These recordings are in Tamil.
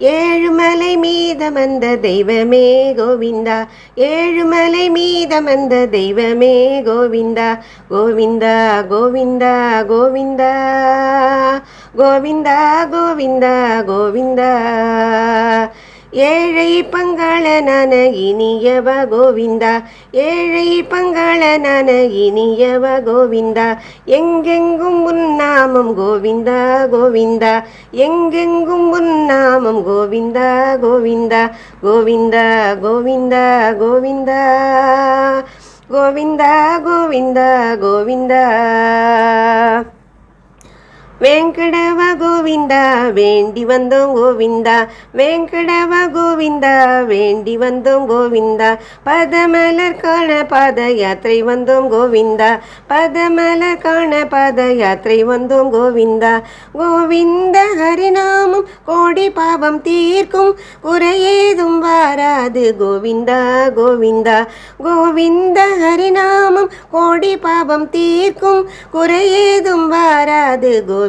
ஏழுமலை மீதமந்த தெய்வமே கோவிந்தா. ஏழுமலை மீதமந்த தெய்வமே கோவிந்தா. கோவிந்தா கோவிந்தா கோவிந்தா. கோவிந்தா கோவிந்தா கோவிந்தா. ஏழை பங்களனான இனியவ கோவிந்தா ஏழை பங்களனான இனியவ கோவிந்தா எங்கெங்கும் உன்னாமம் கோவிந்தா கோவிந்தா எங்கெங்கும் உன்னாமம் கோவிந்தா கோவிந்தா கோவிந்தா கோவிந்தா கோவிந்தா கோவிந்தா கோவிந்தா கோவிந்தா. வெங்கடவ கோவிந்தா வேண்டி வந்தோம் கோவிந்தா. வெங்கடவ கோவிந்தா வேண்டி வந்தோம் கோவிந்தா. பதமலர் காண பாத யாத்திரை வந்தோம் கோவிந்தா. பதமலர் காண பாத யாத்திரை வந்தோம் கோவிந்தா. கோவிந்த ஹரிநாமம் கோடி பாவம் தீர்க்கும். குறையேதும் வாராது கோவிந்தா கோவிந்தா. கோவிந்த ஹரிநாமம் கோடி பாவம் தீர்க்கும். குறையேதும் வாராது கோவிந்தா.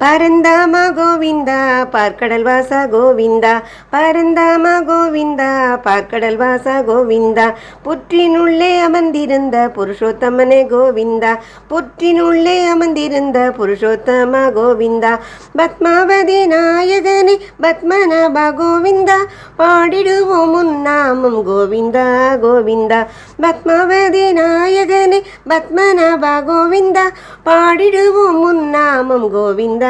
பரந்தாம கோவிந்தா பார்க்கடல் வாசா கோவிந்தா. பரந்தாம கோவிந்தா பார்க்கடல் வாசா கோவிந்தா. புற்றினுள்ளே அமர்ந்திருந்த புருஷோத்தமனே கோவிந்தா. புற்றினுள்ளே அமர்ந்திருந்த புருஷோத்தம கோவிந்தா. பத்மாவதி நாயகனே பத்மநாபா கோவிந்தா. பாடிடுவோம் உன்னாமம் கோவிந்தா கோவிந்தா. பத்மாவதி நாயகனே பத்மநாபா கோவிந்தா. பாடிடுவோம் உன்னாமம் கோவிந்தா.